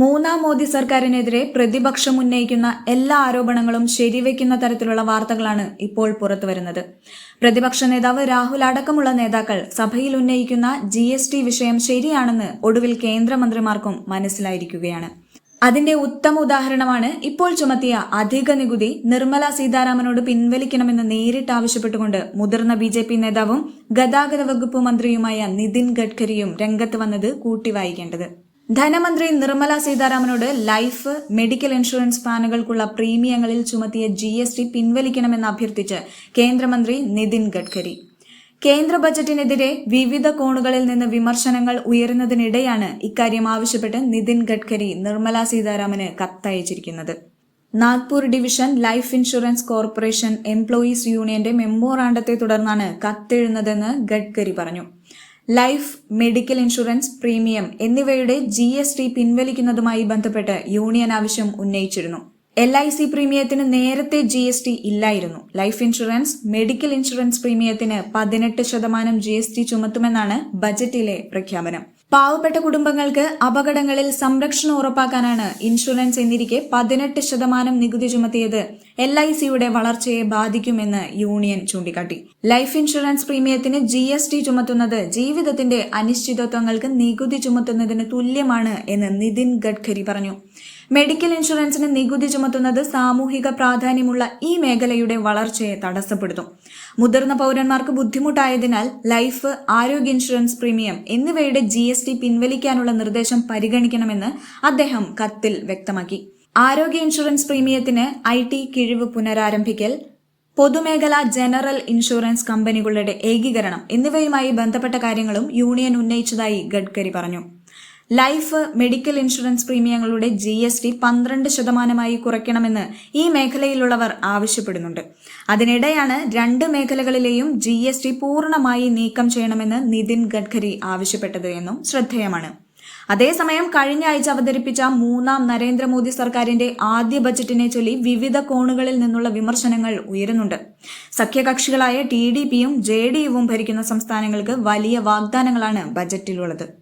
മൂന്നാം മോദി സർക്കാരിനെതിരെ പ്രതിപക്ഷം ഉന്നയിക്കുന്ന എല്ലാ ആരോപണങ്ങളും ശരിവെക്കുന്ന തരത്തിലുള്ള വാർത്തകളാണ് ഇപ്പോൾ പുറത്തുവരുന്നത്. പ്രതിപക്ഷ നേതാവ് രാഹുൽ അടക്കമുള്ള നേതാക്കൾ സഭയിൽ ഉന്നയിക്കുന്ന ജി വിഷയം ശരിയാണെന്ന് ഒടുവിൽ കേന്ദ്രമന്ത്രിമാർക്കും മനസ്സിലായിരിക്കുകയാണ്. അതിന്റെ ഉത്തമ ഉദാഹരണമാണ് ഇപ്പോൾ ചുമത്തിയ അധിക നികുതി നിർമ്മല സീതാരാമനോട് പിൻവലിക്കണമെന്ന് നേരിട്ട് ആവശ്യപ്പെട്ടുകൊണ്ട് മുതിർന്ന ബി നേതാവും ഗതാഗത വകുപ്പ് മന്ത്രിയുമായ നിതിൻ ഗഡ്കരിയും രംഗത്ത് വന്നത് കൂട്ടിവായിക്കേണ്ടത്. ധനമന്ത്രി നിർമ്മല സീതാരാമനോട് ലൈഫ് മെഡിക്കൽ ഇൻഷുറൻസ് പ്ലാനുകൾക്കുള്ള പ്രീമിയങ്ങളിൽ ചുമത്തിയ ജി എസ് ടി പിൻവലിക്കണമെന്ന് അഭ്യർത്ഥിച്ച് കേന്ദ്രമന്ത്രി നിതിൻ ഗഡ്കരി. കേന്ദ്ര ബജറ്റിനെതിരെ വിവിധ കോണുകളിൽ നിന്ന് വിമർശനങ്ങൾ ഉയരുന്നതിനിടെയാണ് ഇക്കാര്യം ആവശ്യപ്പെട്ട് നിതിൻ ഗഡ്കരി നിർമ്മല സീതാരാമന് കത്തയച്ചിരിക്കുന്നത്. Nagpur division life insurance corporation employees യൂണിയന്റെ മെമ്മോറാണ്ടത്തെ തുടർന്നാണ് കത്തെഴുന്നതെന്ന് ഗഡ്കരി പറഞ്ഞു. ലൈഫ് മെഡിക്കൽ ഇൻഷുറൻസ് പ്രീമിയം എന്നിവയുടെ ജി എസ് ടി പിൻവലിക്കുന്നതുമായി ബന്ധപ്പെട്ട് യൂണിയൻ ആവശ്യം ഉന്നയിച്ചിരുന്നു. എൽ ഐ സി പ്രീമിയത്തിന് നേരത്തെ ജി എസ് ടി ഇല്ലായിരുന്നു. ലൈഫ് ഇൻഷുറൻസ് മെഡിക്കൽ ഇൻഷുറൻസ് പ്രീമിയത്തിന് പതിനെട്ട് ശതമാനം ജി എസ് ടി ചുമത്തുമെന്നാണ് ബജറ്റിലെ പ്രഖ്യാപനം. പാവപ്പെട്ട കുടുംബങ്ങൾക്ക് അപകടങ്ങളിൽ സംരക്ഷണം ഉറപ്പാക്കാനാണ് ഇൻഷുറൻസ് എന്നിരിക്കെ പതിനെട്ട് ശതമാനം നികുതി ചുമത്തിയത് എൽ ഐ സിയുടെ വളർച്ചയെ ബാധിക്കുമെന്ന് യൂണിയൻ ചൂണ്ടിക്കാട്ടി. ലൈഫ് ഇൻഷുറൻസ് പ്രീമിയത്തിന് ജി എസ് ടി ചുമത്തുന്നത് ജീവിതത്തിന്റെ അനിശ്ചിതത്വങ്ങൾക്ക് നികുതി ചുമത്തുന്നതിന് തുല്യമാണ് എന്ന് നിതിൻ ഗഡ്കരി പറഞ്ഞു. മെഡിക്കൽ ഇൻഷുറൻസിന് നികുതി ചുമത്തുന്നത് സാമൂഹിക പ്രാധാന്യമുള്ള ഈ മേഖലയുടെ വളർച്ചയെ തടസ്സപ്പെടുത്തും. മുതിർന്ന പൗരന്മാർക്ക് ബുദ്ധിമുട്ടായതിനാൽ ലൈഫ് ആരോഗ്യ ഇൻഷുറൻസ് പ്രീമിയം എന്നിവയുടെ ജി പിൻവലിക്കാനുള്ള നിർദ്ദേശം പരിഗണിക്കണമെന്ന് അദ്ദേഹം കത്തിൽ വ്യക്തമാക്കി. ആരോഗ്യ ഇൻഷുറൻസ് പ്രീമിയത്തിന് ഐ ടി കിഴിവ് പുനരാരംഭിക്കൽ പൊതുമേഖലാ ജനറൽ ഇൻഷുറൻസ് കമ്പനികളുടെ ഏകീകരണം എന്നിവയുമായി ബന്ധപ്പെട്ട കാര്യങ്ങളും യൂണിയൻ ഉന്നയിച്ചതായി ഗഡ്കരി പറഞ്ഞു. ലൈഫ് മെഡിക്കൽ ഇൻഷുറൻസ് പ്രീമിയങ്ങളുടെ ജി എസ് ടി പന്ത്രണ്ട് ശതമാനമായി കുറയ്ക്കണമെന്ന് ഈ മേഖലയിലുള്ളവർ ആവശ്യപ്പെടുന്നുണ്ട്. അതിനിടെയാണ് രണ്ട് മേഖലകളിലെയും ജി എസ് ടി പൂർണമായി നീക്കം ചെയ്യണമെന്ന് നിതിൻ ഗഡ്കരി ആവശ്യപ്പെട്ടത് എന്നും ശ്രദ്ധേയമാണ്. അതേസമയം കഴിഞ്ഞ ആഴ്ച അവതരിപ്പിച്ച മൂന്നാം നരേന്ദ്രമോദി സർക്കാരിന്റെ ആദ്യ ബജറ്റിനെ ചൊല്ലി വിവിധ കോണുകളിൽ നിന്നുള്ള വിമർശനങ്ങൾ ഉയരുന്നുണ്ട്. സഖ്യകക്ഷികളായ ടി ഡി പിയും ജെ ഡി യുവും ഭരിക്കുന്ന സംസ്ഥാനങ്ങൾക്ക് വലിയ വാഗ്ദാനങ്ങളാണ് ബജറ്റിലുള്ളത്.